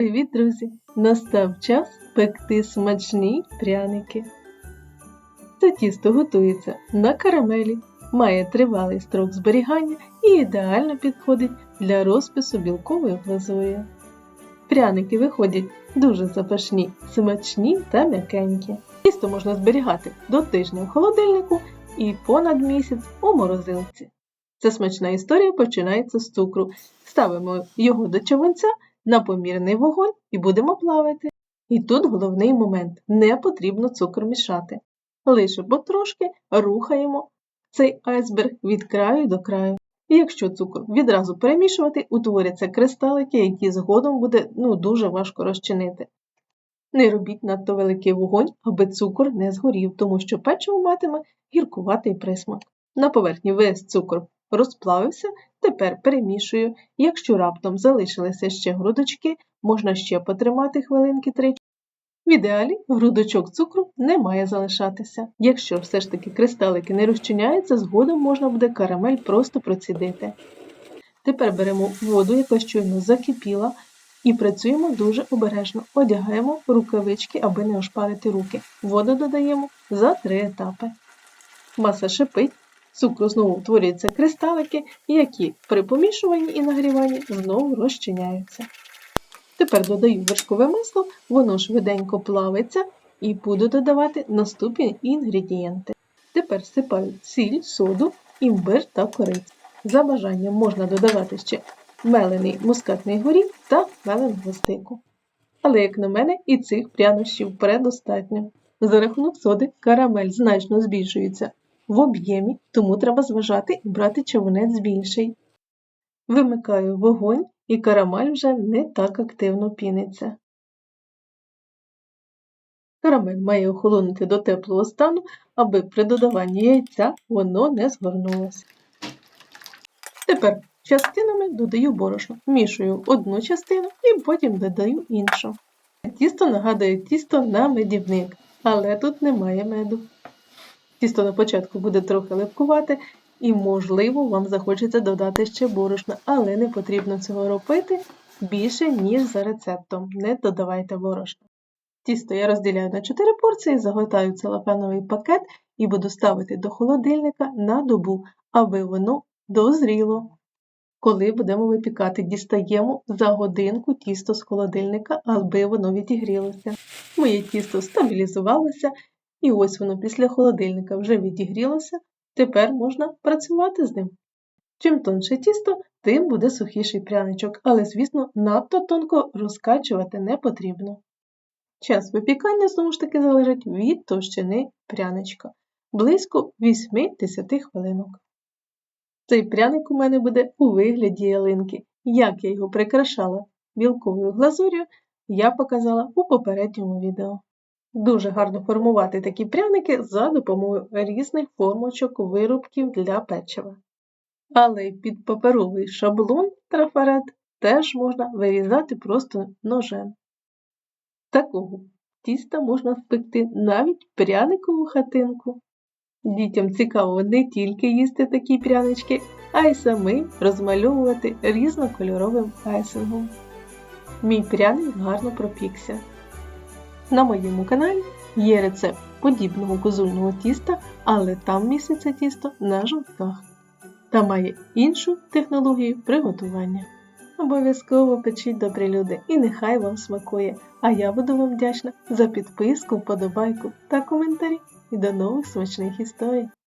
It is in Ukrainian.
Привіт, друзі! Настав час пекти смачні пряники. Це тісто готується на карамелі, має тривалий строк зберігання і ідеально підходить для розпису білкової глазурі. Пряники виходять дуже запашні, смачні та м'якенькі. Тісто можна зберігати до тижня в холодильнику і понад місяць у морозилці. Ця смачна історія починається з цукру. Ставимо його до човенця на помірний вогонь і будемо плавати. І тут головний момент не потрібно цукор мішати. Лише потрошки рухаємо цей айсберг від краю до краю. І якщо цукор відразу перемішувати, утворяться кристалики, які згодом буде ну, дуже важко розчинити. Не робіть надто великий вогонь, аби цукор не згорів, тому що печиво матиме гіркуватий присмак. На поверхні весь цукор розплавився, тепер перемішую. Якщо раптом залишилися ще грудочки, можна ще потримати хвилинки 3. В ідеалі грудочок цукру не має залишатися. Якщо все ж таки кристалики не розчиняються, згодом можна буде карамель просто процідити. Тепер беремо воду, яка щойно закипіла, і працюємо дуже обережно. Одягаємо рукавички, аби не ошпарити руки. Воду додаємо за три етапи. Маса шипить, цукру знову утворюються кристалики, які при помішуванні і нагріванні знову розчиняються. Тепер додаю вершкове масло, воно швиденько плавиться і буду додавати наступні інгредієнти. Тепер всипаю сіль, соду, імбир та корицю. За бажанням можна додавати ще мелений мускатний горіх та мелену гвоздику. Але, як на мене, і цих прянощів предостатньо. За рахунок соди карамель значно збільшується в об'ємі, тому треба зважати і брати човунець більший. Вимикаю вогонь і карамель вже не так активно піниться. Карамель має охолонути до теплого стану, аби при додаванні яйця воно не згорнулося. Тепер частинами додаю борошно, вмішую одну частину і потім додаю іншу. Тісто нагадує тісто на медівник, але тут немає меду. Тісто на початку буде трохи липкувати, і, можливо, вам захочеться додати ще борошна, але не потрібно цього робити більше, ніж за рецептом. Не додавайте борошна. Тісто я розділяю на 4 порції, загортаю целофановий пакет і буду ставити до холодильника на добу, аби воно дозріло. Коли будемо випікати, дістаємо за годинку тісто з холодильника, аби воно відігрілося. Моє тісто стабілізувалося, і ось воно після холодильника вже відігрілося, тепер можна працювати з ним. Чим тонше тісто, тим буде сухіший пряничок, але, звісно, надто тонко розкачувати не потрібно. Час випікання, знову ж таки, залежить від товщини пряничка близько 8-10 хвилинок. Цей пряник у мене буде у вигляді ялинки. Як я його прикрашала білковою глазур'ю, я показала у попередньому відео. Дуже гарно формувати такі пряники за допомогою різних формочок виробків для печива. Але під паперовий шаблон трафарет теж можна вирізати просто ножем. Такого тіста можна спекти навіть пряникову хатинку. Дітям цікаво не тільки їсти такі прянички, а й самим розмальовувати різнокольоровим айсингом. Мій пряник гарно пропікся. На моєму каналі є рецепт подібного козульного тіста, але там міститься тісто на жовтках та має іншу технологію приготування. Обов'язково печіть добрі люди і нехай вам смакує, а я буду вам вдячна за підписку, вподобайку та коментарі. І до нових смачних історій!